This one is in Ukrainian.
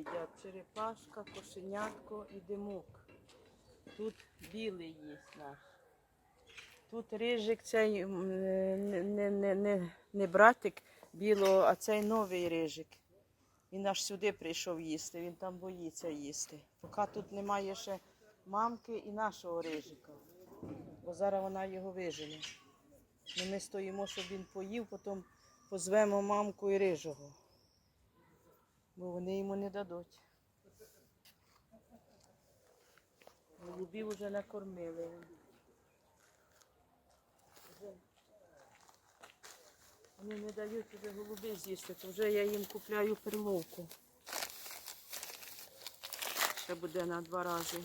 їдять. Черепашка, кошенятко і димок. Тут білий є наш. Тут рижик цей не, не, не, не, братик білого, а цей новий рижик. Він аж сюди прийшов їсти, він там боїться їсти. Поки тут немає ще мамки і нашого рижика. Бо зараз вона його вижене. Ну, ми стоїмо, щоб він поїв, потім позвемо мамку і рижого. Бо вони йому не дадуть. Голубів вже накормили. Вони не дають вже голуби з'їсти, то вже я їм купляю перловку. Ще буде на два рази.